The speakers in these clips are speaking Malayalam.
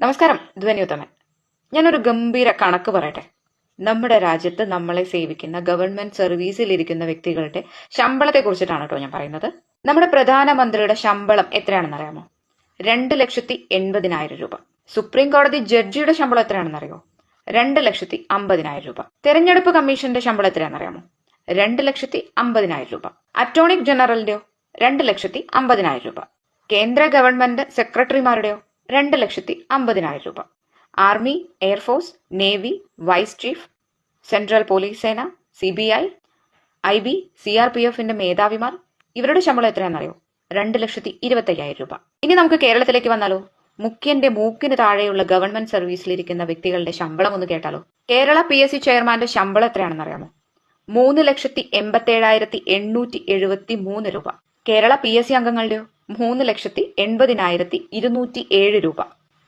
നമസ്കാരം. ധ്വനിയുത്തമൻ ഞാനൊരു ഗംഭീര കണക്ക് പറയട്ടെ. നമ്മുടെ രാജ്യത്ത് നമ്മളെ സേവിക്കുന്ന ഗവൺമെന്റ് സർവീസിൽ ഇരിക്കുന്ന വ്യക്തികളുടെ ശമ്പളത്തെ കുറിച്ചിട്ടാണ് കേട്ടോ ഞാൻ പറയുന്നത്. നമ്മുടെ പ്രധാനമന്ത്രിയുടെ ശമ്പളം എത്രയാണെന്ന് അറിയാമോ രണ്ട് ലക്ഷത്തി എൺപതിനായിരം രൂപ. സുപ്രീം കോടതി ജഡ്ജിയുടെ ശമ്പളം എത്രയാണെന്ന് അറിയോ രണ്ട് ലക്ഷത്തി അമ്പതിനായിരം രൂപ. തെരഞ്ഞെടുപ്പ് കമ്മീഷന്റെ ശമ്പളം എത്രയാണെന്ന് അറിയാമോ രണ്ട് ലക്ഷത്തി അമ്പതിനായിരം രൂപ. അറ്റോർണിക് ജനറലിന്റെയോ? രണ്ട് ലക്ഷത്തി അമ്പതിനായിരം രൂപ. കേന്ദ്ര ഗവൺമെന്റ് സെക്രട്ടറിമാരുടെയോ? രണ്ട് ലക്ഷത്തി അമ്പതിനായിരം രൂപ. Army air force navy vice chief central police സേന C B I I B C R P എഫിന്റെ മേധാവിമാർ. ഇവരുടെ ശമ്പളം എത്രയാണെന്നറിയോ? രണ്ട് ലക്ഷത്തി ഇരുപത്തയ്യായിരം രൂപ. ഇനി നമുക്ക് കേരളത്തിലേക്ക് വന്നാലോ? മുഖ്യന്റെ മൂക്കിന് താഴെയുള്ള ഗവൺമെന്റ് സർവീസിലിരിക്കുന്ന വ്യക്തികളുടെ ശമ്പളം ഒന്ന് കേട്ടാലോ? കേരള പി എസ് സി ചെയർമാന്റെ ശമ്പളം എത്രയാണെന്ന് അറിയാമോ മൂന്ന് ലക്ഷത്തി എൺപത്തി ഏഴായിരത്തി എണ്ണൂറ്റി എഴുപത്തി മൂന്ന് രൂപ. കേരള പി എസ് സി അംഗങ്ങളുടെയോ മൂന്ന് ലക്ഷത്തി എൺപതിനായിരത്തി ഇരുന്നൂറ്റി ഏഴ് രൂപ.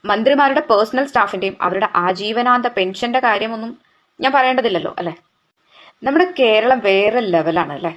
മന്ത്രിമാരുടെ പേഴ്സണൽ സ്റ്റാഫിന്റെയും അവരുടെ ആജീവനാന്ത പെൻഷന്റെ കാര്യമൊന്നും ഞാൻ പറയേണ്ടതില്ലല്ലോ അല്ലെ? നമ്മുടെ കേരളം വേറെ ലെവലാണ് അല്ലെ?